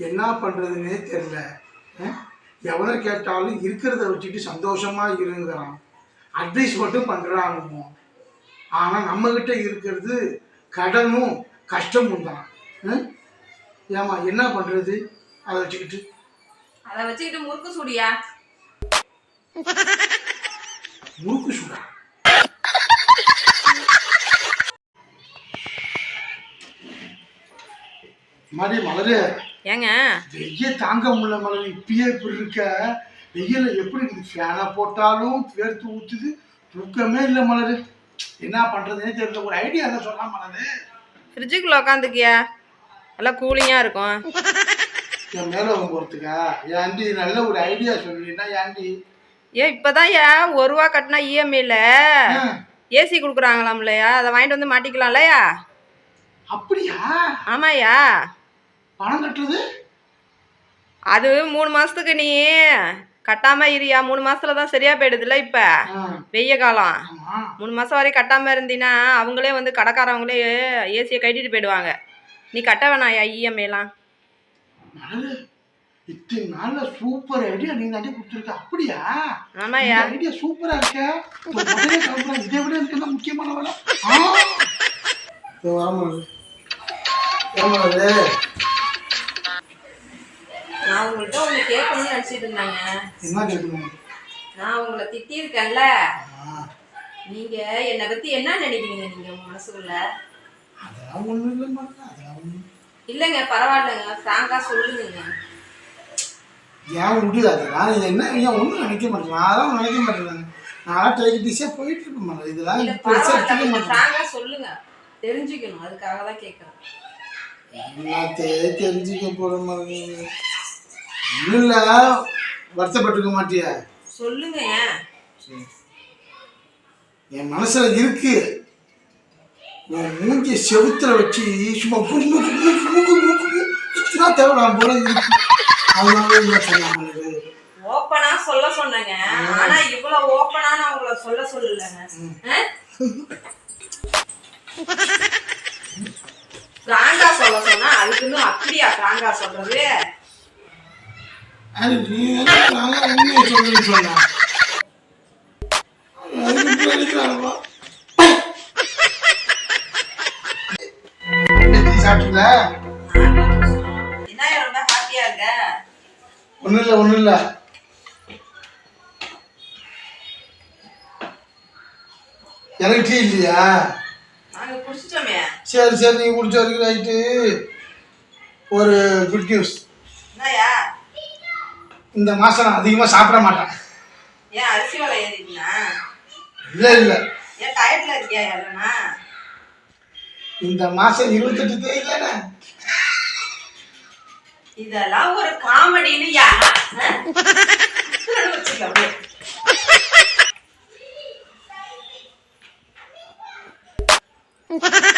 என்ன பண்ணுறதுன்னே தெரில எவனை கேட்டாலும் இருக்கிறத வச்சுட்டு சந்தோஷமா இருங்கிறான். அட்வைஸ் மட்டும் பண்ணுறானுமோ ஆனால் நம்மக்கிட்ட இருக்கிறது கடனும் கஷ்டமும் தான். ம்? ஏம்மா என்ன பண்ணுறது அதை வச்சுக்கிட்டு. அதை வச்சுக்கிட்டு முறுக்கு சுடியா? முறுக்கு சுடா? மாதிரி மலரு. ஏங்க? வெய்ய தாங்க முடியல மலர் இப்பயே இப்படி இருக்க. வெயில எப்படி இருக்குது ஃபேனை போட்டாலும் வேர்த்து ஊத்துது. தூக்கமே இல்லை மலரு என்ன பண்றதுன்னே தெரியல. ஒரு ஐடியா தான் சொல்லலாம் மலரு ஃப்ரிட்ஜுக்குள்ள உட்காந்துக்கியா நல்லா கூலிங்காக இருக்கும். என் மேல போறதுக்கா ஏன்டி நல்ல ஒரு ஐடியா சொல்லினா ஏன்டி ஏன் இப்போதான் ஏன் ஒரு ரூபா கட்டினா E இஎம்ஐல ஆ, ஏசி கொடுக்குறாங்களாம்லையா அதை வாங்கிட்டு வந்து மாட்டிக்கலாம்லையா? அப்படியா? ஆமாய்யா. பணம் கட்டுறது? அது மூணு மாசத்துக்கு நீ கட்டாம இருயா. மூணு மாசத்துல தான் சரியா போயிடுதுல்ல இப்ப? வெய்ய காலம். ஆமா. மூணு மாசம் வரையும் கட்டாம இருந்தீன்னா அவங்களே வந்து கடைக்காரவங்களே ஏசியை கட்டிட்டு போயிடுவாங்க. நீ கட்ட வேணாயா இத்தனை நாள்ல சூப்பர் ஐடியா நீ தாண்டி கொடுத்துருக்க. அப்படியா? ஆமாய்யா. ஐடியா சூப்பரா இருக்க. இதை விட எனக்கு முக்கியமான வேலை! நான் உங்கள்கிட்ட ஒன்று கேட்கணும்னு நினச்சிட்டு இருந்தாங்க. என்ன கேட்கணும்? நான் உங்களை திட்டியிருக்கேன்ல. நீங்க என்னை பத்தி என்ன நினைக்கிறீங்க நீங்க உங்க மனசுக்குள்ள? அதெல்லாம் ஒண்ணும் இல்லை மலரு அதெல்லாம் ஒண்ணும் இல்லைங்க பரவாயில்லைங்க. ஃப்ராங்கா சொல்லுங்க. ஏன் விடு அதெல்லாம் இது என்ன? ஏன் ஒன்றும் நினைக்க மாட்டேன் நான் அதான் நினைக்க மாட்டேன் நான் டேக் டிஷாக போயிட்டு இருப்பேன் மலர் இதெல்லாம் பெருசாக எடுத்துக்க மாட்டேன் ஃப்ராங்கா சொல்லுங்க. தெரிஞ்சுக்கணும். அதுக்காக தான் கேட்குறேன். எல்லாத்தையும் தெரிஞ்சுக்க போகிற மாதிரி இல்லை வருத்தப்பட்டுக்க மாட்டியா? சொல்லுங்க என் மனசுல இருக்கு. உன் மூஞ்சிய செவுத்துல வச்சு சும்மா குங்கு குங்கு குங்கு குங்கு குங்கு தேவையான போல இருக்கு. அதனால என்ன சொன்னாங்க ஓப்பனா சொல்ல சொன்னேங்க. ஆனா இவ்வளவு ஓப்பனா நான் உங்களை சொல்ல சொல்லலைங்க. ஃப்ராங்கா சொல்ல சொன்னா அதுக்குன்னு அப்படியா ஃப்ராங்கா சொல்றது? அது நீ உண்மையை சொல்லுன்னு சொன்னா. சாப்பிட்டீங்களா? இருக்க? ஒன்றும் இல்லை ஒன்றும் இல்லை. எனக்கு டீ இல்லையா? சரி சரி நீங்கள் குடிச்ச வரைக்கும் ரைட்டு ஒரு குட் நியூஸ் என்னயா இந்த மாதம் நான் அதிகமாக சாப்பிட மாட்டேன். ஏன் அரிசி விலை ஏறிட்டுனா இல்லை இல்லை. ஏன் டயட்ல இருக்கியா இல்லைனா இந்த மாதம் இருபத்தெட்டு தேதி இதெல்லாம் ஒரு காமெடின்னு யா வச்சுக்க